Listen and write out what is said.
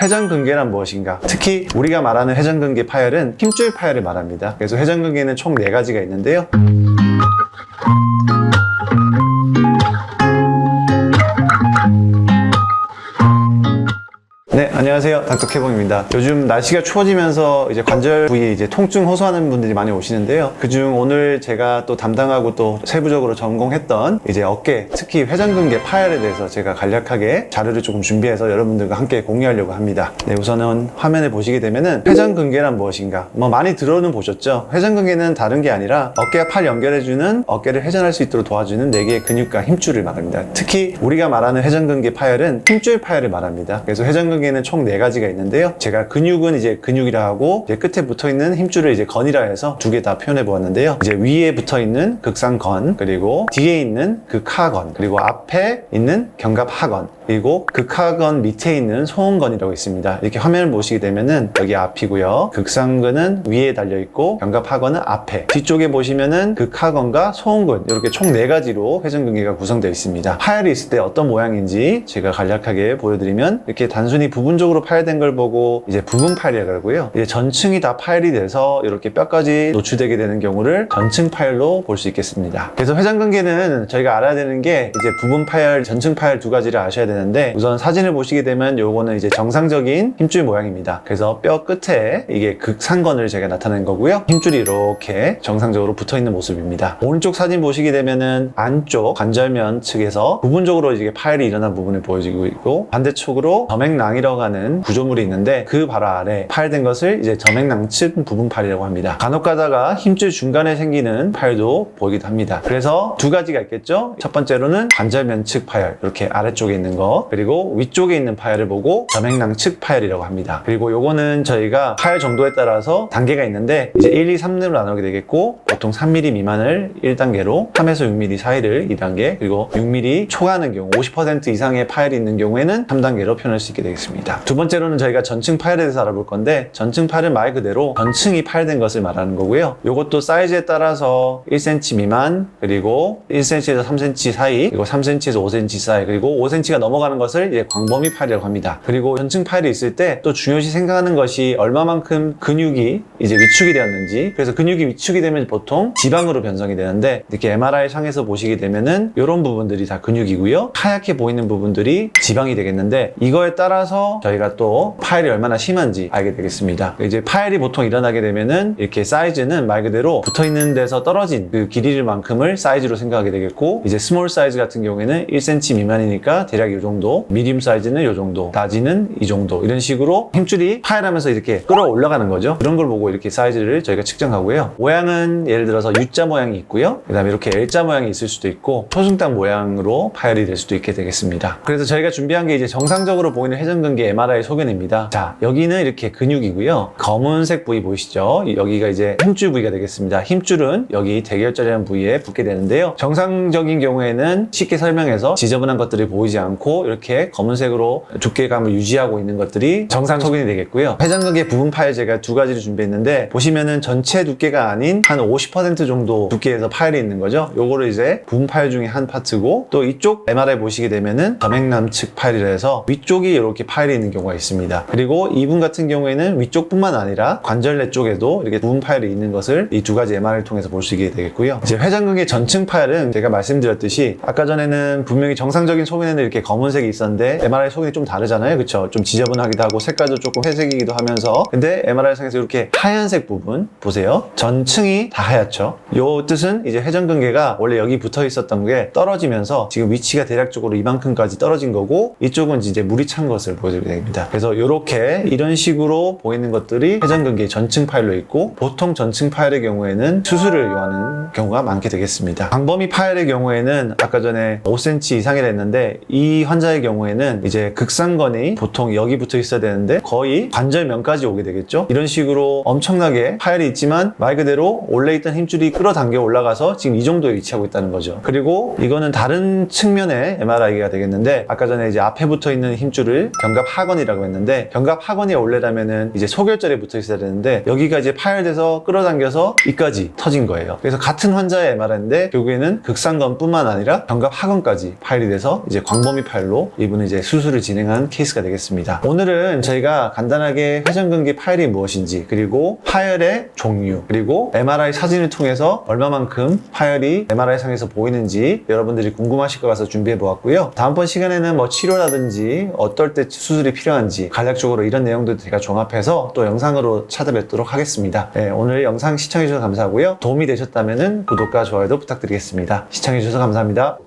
회전근개란 무엇인가? 특히 우리가 말하는 회전근개 파열은 힘줄 파열을 말합니다. 그래서 회전근개는 총 네가지가 있는데요. 안녕하세요. 닥터케봉입니다. 요즘 날씨가 추워지면서 이제 관절 부위에 이제 통증 호소하는 분들이 많이 오시는데요. 그중 오늘 제가 또 담당하고 또 세부적으로 전공했던 이제 어깨, 특히 회전근개 파열에 대해서 제가 간략하게 자료를 조금 준비해서 여러분들과 함께 공유하려고 합니다. 네, 우선은 화면에 보시게 되면은 회전근개란 무엇인가? 뭐 많이 들어는 보셨죠? 회전근개는 다른 게 아니라 어깨와 팔 연결해주는 어깨를 회전할 수 있도록 도와주는 네 개의 근육과 힘줄을 말합니다. 특히 우리가 말하는 회전근개 파열은 힘줄 파열을 말합니다. 그래서 회전근개는 총 네 가지가 있는데요. 제가 근육은 이제 근육이라 하고 이제 끝에 붙어 있는 힘줄을 이제 건이라 해서 두 개 다 표현해 보았는데요. 이제 위에 붙어 있는 극상건 그리고 뒤에 있는 극하건 그리고 앞에 있는 견갑하건 그리고 극하건 밑에 있는 소음건이라고 있습니다. 이렇게 화면을 보시게 되면은 여기 앞이고요. 극상근은 위에 달려 있고 견갑하건은 앞에. 뒤쪽에 보시면은 극하건과 소음근 이렇게 총 네 가지로 회전근개가 구성되어 있습니다. 파열이 있을 때 어떤 모양인지 제가 간략하게 보여드리면 이렇게 단순히 부분적으로 파열된 걸 보고 이제 부분 파열이라고 하고요. 이제 전층이 다 파열이 돼서 이렇게 뼈까지 노출되게 되는 경우를 전층 파열로 볼 수 있겠습니다. 그래서 회전근개는 저희가 알아야 되는 게 이제 부분 파열, 전층 파열 두 가지를 아셔야 되는 데 우선 사진을 보시게 되면 요거는 이제 정상적인 힘줄 모양입니다. 그래서 뼈 끝에 이게 극상건을 제가 나타낸 거고요. 힘줄이 이렇게 정상적으로 붙어 있는 모습입니다. 오른쪽 사진 보시게 되면은 안쪽 관절면 측에서 부분적으로 이게 파열이 일어난 부분을 보여지고 있고 반대쪽으로 점액낭이라고 하는 구조물이 있는데 그 바로 아래 파열된 것을 이제 점액낭 측 부분 파열이라고 합니다. 간혹 가다가 힘줄 중간에 생기는 파열도 보이기도 합니다. 그래서 두 가지가 있겠죠. 첫 번째로는 관절면 측 파열 이렇게 아래쪽에 있는 거 그리고 위쪽에 있는 파열을 보고 점액낭 측 파열이라고 합니다. 그리고 요거는 저희가 파열 정도에 따라서 단계가 있는데 이제 1, 2, 3로 나누게 되겠고 보통 3mm 미만을 1단계로 3에서 6mm 사이를 2단계 그리고 6mm 초과하는 경우 50% 이상의 파열이 있는 경우에는 3단계로 표현할 수 있게 되겠습니다. 두 번째로는 저희가 전층 파열에 대해서 알아볼 건데 전층 파열은 말 그대로 전층이 파열된 것을 말하는 거고요. 요것도 사이즈에 따라서 1cm 미만 그리고 1cm에서 3cm 사이 그리고 3cm에서 5cm 사이 그리고 5cm가 넘어 가는 것을 이제 광범위 파열이라고 합니다. 그리고 전층 파열이 있을 때 또 중요시 생각하는 것이 얼마만큼 근육이 이제 위축이 되었는지 그래서 근육이 위축이 되면 보통 지방으로 변성이 되는데 이렇게 MRI 상에서 보시게 되면은 이런 부분들이 다 근육이고요. 하얗게 보이는 부분들이 지방이 되겠는데 이거에 따라서 저희가 또 파열이 얼마나 심한지 알게 되겠습니다. 이제 파열이 보통 일어나게 되면은 이렇게 사이즈는 말 그대로 붙어 있는 데서 떨어진 그 길이만큼을 사이즈로 생각하게 되겠고 이제 스몰 사이즈 같은 경우에는 1cm 미만이니까 대략 이 정도, 미디움 사이즈는 이 정도, 라지는 이 정도 이런 식으로 힘줄이 파열하면서 이렇게 끌어 올라가는 거죠. 그런 걸 보고 이렇게 사이즈를 저희가 측정하고요. 모양은 예를 들어서 U자 모양이 있고요. 그 다음에 이렇게 L자 모양이 있을 수도 있고 초승달 모양으로 파열이 될 수도 있게 되겠습니다. 그래서 저희가 준비한 게 이제 정상적으로 보이는 회전근개 MRI 소견입니다. 자, 여기는 이렇게 근육이고요. 검은색 부위 보이시죠? 여기가 이제 힘줄 부위가 되겠습니다. 힘줄은 여기 대결절이라는 부위에 붙게 되는데요. 정상적인 경우에는 쉽게 설명해서 지저분한 것들이 보이지 않고 이렇게 검은색으로 두께감을 유지하고 있는 것들이 정상 소견이 되겠고요. 회전근개 부분 파열 제가 두 가지를 준비했는데 보시면은 전체 두께가 아닌 한 50% 정도 두께에서 파열이 있는 거죠. 요거를 이제 부분 파열 중에 한 파트고 또 이쪽 MRI 보시게 되면은 점액남 측 파열이라 해서 위쪽이 이렇게 파열이 있는 경우가 있습니다. 그리고 이분 같은 경우에는 위쪽뿐만 아니라 관절내 쪽에도 이렇게 부분 파열이 있는 것을 이 두 가지 MRI를 통해서 볼 수 있게 되겠고요. 이제 회전근개 전층 파열은 제가 말씀드렸듯이 아까 전에는 분명히 정상적인 소견에는 이렇게 검 은색이 있었는데 MRI 소견이 좀 다르잖아요. 그렇죠? 좀 지저분하기도 하고 색깔도 조금 회색이기도 하면서 근데 MRI 상에서 이렇게 하얀색 부분 보세요. 전층이 다 하얗죠. 요 뜻은 이제 회전근개가 원래 여기 붙어 있었던 게 떨어지면서 지금 위치가 대략적으로 이만큼까지 떨어진 거고 이쪽은 이제 물이 찬 것을 보여드리게 됩니다. 그래서 이렇게 이런 식으로 보이는 것들이 회전근개 전층 파열로 있고 보통 전층 파열의 경우에는 수술을 요하는 경우가 많게 되겠습니다. 광범위 파열의 경우에는 아까 전에 5cm 이상이라 했는데 이 환자의 경우에는 이제 극상건이 보통 여기 붙어 있어야 되는데 거의 관절면까지 오게 되겠죠. 이런 식으로 엄청나게 파열이 있지만 말 그대로 원래 있던 힘줄이 끌어당겨 올라가서 지금 이 정도에 위치하고 있다는 거죠. 그리고 이거는 다른 측면의 MRI가 되겠는데 아까 전에 이제 앞에 붙어 있는 힘줄을 견갑하건이라고 했는데 견갑하건이 원래라면은 이제 소결절에 붙어 있어야 되는데 여기가 이제 파열돼서 끌어당겨서 이까지 터진 거예요. 그래서 같은 환자의 MRI인데 결국에는 극상건뿐만 아니라 견갑하건까지 파열이 돼서 이제 광범위 파열 파일로 이분은 이제 수술을 진행한 케이스가 되겠습니다. 오늘은 저희가 간단하게 회전근개 파열이 무엇인지 그리고 파열의 종류 그리고 MRI 사진을 통해서 얼마만큼 파열이 MRI 상에서 보이는지 여러분들이 궁금하실 것 같아서 준비해 보았고요. 다음번 시간에는 뭐 치료라든지 어떨 때 수술이 필요한지 간략적으로 이런 내용들 제가 종합해서 또 영상으로 찾아뵙도록 하겠습니다. 네, 오늘 영상 시청해 주셔서 감사하고요. 도움이 되셨다면 구독과 좋아요도 부탁드리겠습니다. 시청해 주셔서 감사합니다.